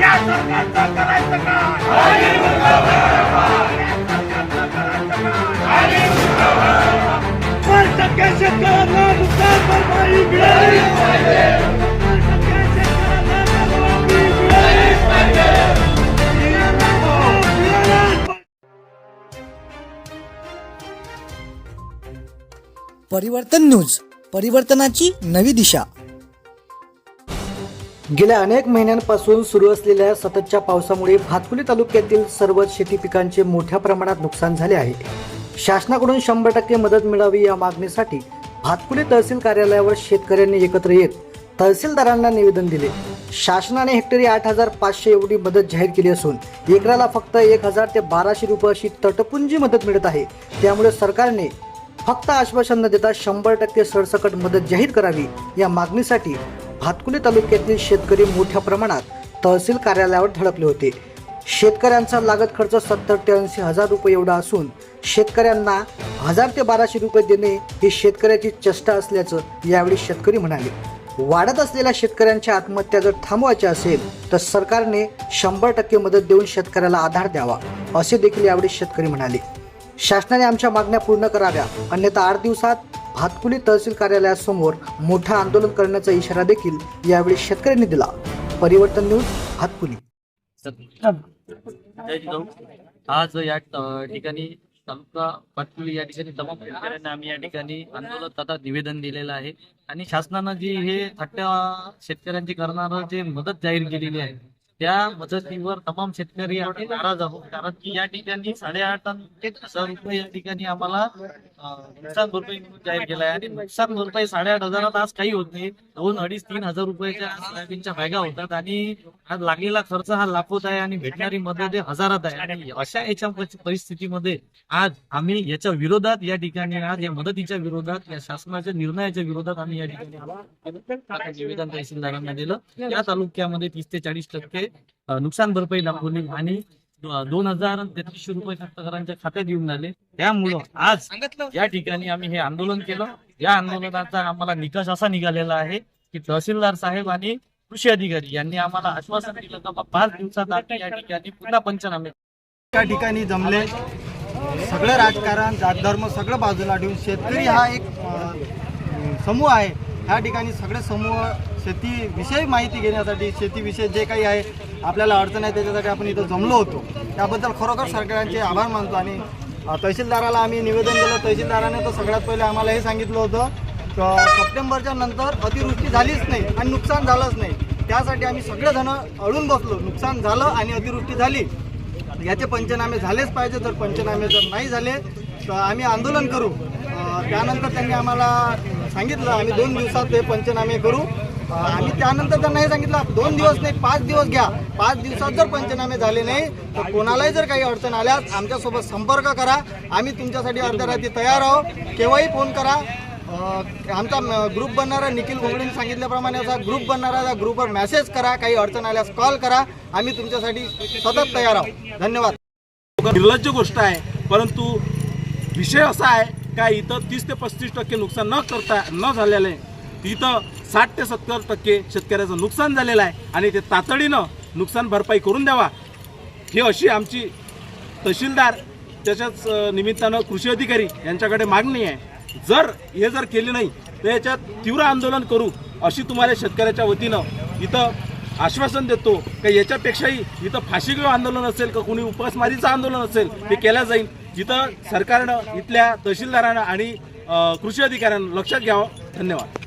या सरकारचं करायचं काय शेतकऱ्यांना नुकसान भरपाई मिळाली पाहिजे. परिवर्तन न्यूज परिवर्तनाची नवी दिशा. गेल्या अनेक महिन्यांपासून सुरू असलेल्या सततच्या पावसामुळे भातकुली तालुक्यातील सर्व शेती पिकांचे मोठ्या प्रमाणात नुकसान झाले आहे. शासनाकडून शंभर टक्के मदत मिळावी या मागणीसाठी भातकुली तहसील कार्यालयावर शेतकऱ्यांनी एकत्र येत तहसीलदारांना निवेदन दिले. शासनाने हेक्टरी आठ हजार पाचशे एवढी मदत जाहीर केली असून एकराला फक्त एक हजार ते बाराशे रुपये अशी तटपुंजी मदत मिळत आहे. त्यामुळे सरकारने फक्त आश्वासन न देता शंभर टक्के सरसकट मदत जाहीर करावी या मागणीसाठी भातकुली तालुक्यातील शेतकरी मोठ्या प्रमाणात तहसील कार्यालयावर धडकले होते. शेतकऱ्यांचा लागत खर्च सत्तर ते ऐंशी हजार रुपये एवढा असून शेतकऱ्यांना हजार ते बाराशे रुपये देणे ही शेतकऱ्याची चेष्टा असल्याचं यावेळी शेतकरी म्हणाले. वाढत असलेल्या शेतकऱ्यांच्या आत्महत्या जर थांबवायच्या असेल तर सरकारने शंभर टक्के मदत देऊन शेतकऱ्याला आधार द्यावा असे देखील यावेळी शेतकरी म्हणाले. शासनाने आमच्या मागण्या पूर्ण कराव्या अन्यथा आठ दिवसात भातकुली तहसील कार्यालयासमोर मोठं आंदोलन करण्याचा इशारा देखील यावेळी शेतकऱ्यांनी दिला. परिवर्तन न्यूज भातकुली. आज या ठिकाणी तालुका पाटकुली या ठिकाणी. तमाम शेतकऱ्यांना आम्ही या ठिकाणी आंदोलन तथा निवेदन दिलेलं आहे. आणि शासनानं जी हे थट्ट्या शेतकऱ्यांची करणारं जे मदत जाहीर केलेली आहे त्या मदतीवर तमाम शेतकरी आम्ही नाराज आहोत. कारण की या ठिकाणी साडेआठ हजार रुपये या ठिकाणी आम्हाला नुकसान भरपाई जाहीर केला आहे. आणि नुकसान भरपाई साडेआठ हजारात आज काही होत नाही. दोन अडीच तीन हजार रुपयाच्या सोयाबीनच्या बॅगा होतात आणि आज लागलेला खर्च हा लाखोत आहे आणि भेटणारी मदत हजारात आहे. आणि अशा याच्या परिस्थितीमध्ये आज आम्ही याच्या विरोधात या ठिकाणी आज या मदतीच्या विरोधात या शासनाच्या निर्णयाच्या विरोधात आम्ही या ठिकाणी निवेदन तहसीलदारांना दिलं. या तालुक्यामध्ये तीस ते चाळीस टक्के नुकसान भरपाई दाखवली आणि दोन हजार तेहतीसशे रुपये कास्तकारांच्या खात्यात येऊन आले. त्यामुळं आज या ठिकाणी आम्ही हे आंदोलन केलं. या आंदोलनाचा आम्हाला निकष असा निघालेला आहे की तहसीलदार साहेब आणि कृषी अधिकारी यांनी आम्हाला आश्वासन दिलं का पाच दिवसात आम्ही या ठिकाणी पुन्हा पंचनामे त्या ठिकाणी जमले. सगळं राजकारण जात धर्म सगळं बाजूला ठेवून शेतकरी हा एक समूह आहे. ह्या ठिकाणी सगळे समूह शेतीविषयी माहिती घेण्यासाठी शेतीविषयी जे काही आहे आपल्याला अडचण आहे त्याच्यासाठी आपण इथं जमलो होतो. त्याबद्दल खरोखर सरकारांचे आभार मानतो आणि तहसीलदाराला आम्ही निवेदन दिलं. तहसीलदाराने तर सगळ्यात पहिले आम्हाला हे सांगितलं होतं सप्टेंबरच्या नंतर अतिवृष्टी झालीच नाही आणि नुकसान झालंच नाही. त्यासाठी आम्ही सगळेजण अडून बसलो. नुकसान झालं आणि अतिवृष्टी झाली. याचे पंचनामे झालेच पाहिजे. जर पंचनामे जर नाही झाले तर आम्ही आंदोलन करू. त्यानंतर त्यांनी आम्हाला सांगितलं आम्ही दोन दिवसात हे पंचनामे करू. आम्ही त्यानंतर त्यांना हे सांगितलं दोन दिवस नाही पाच दिवस घ्या. पाच दिवसात जर पंचनामे झाले नाही तर कोणालाही जर काही अडचण आल्यास आमच्यासोबत संपर्क करा. आम्ही तुमच्यासाठी अर्ध्या रात्री तयार आहोत. केव्हाही फोन करा. आमचा ग्रुप बनणारा निखिल घोंगडीने सांगितल्याप्रमाणे असा ग्रुप बनणारा त्या ग्रुपवर मेसेज करा. काही अडचण आल्यास कॉल करा. आम्ही तुमच्यासाठी सतत तयार आहोत. धन्यवाद. निर्लज्ज गोष्ट आहे परंतु विषय असा आहे का इथं तीस ते पस्तीस टक्के नुकसान न करता न झालेलं आहे. इथं साठ ते सत्तर टक्के शेतकऱ्याचं नुकसान झालेलं आहे आणि ते तातडीनं नुकसान भरपाई करून द्यावा. ही अशी आमची तहसीलदार त्याच्याच निमित्तानं कृषी अधिकारी यांच्याकडे मागणी आहे. जर हे जर केले नाही तर याच्यात तीव्र आंदोलन करू अशी तुम्हाला शेतकऱ्याच्या वतीनं इथं आश्वासन देतो. का याच्यापेक्षाही इथं फाशी घेऊ आंदोलन असेल का कोणी उपासमारीचं आंदोलन असेल ते केलं जाईल. इथं सरकारनं इथल्या तहसीलदारांना आणि कृषी अधिकाऱ्यांना लक्षात घ्यावं. धन्यवाद.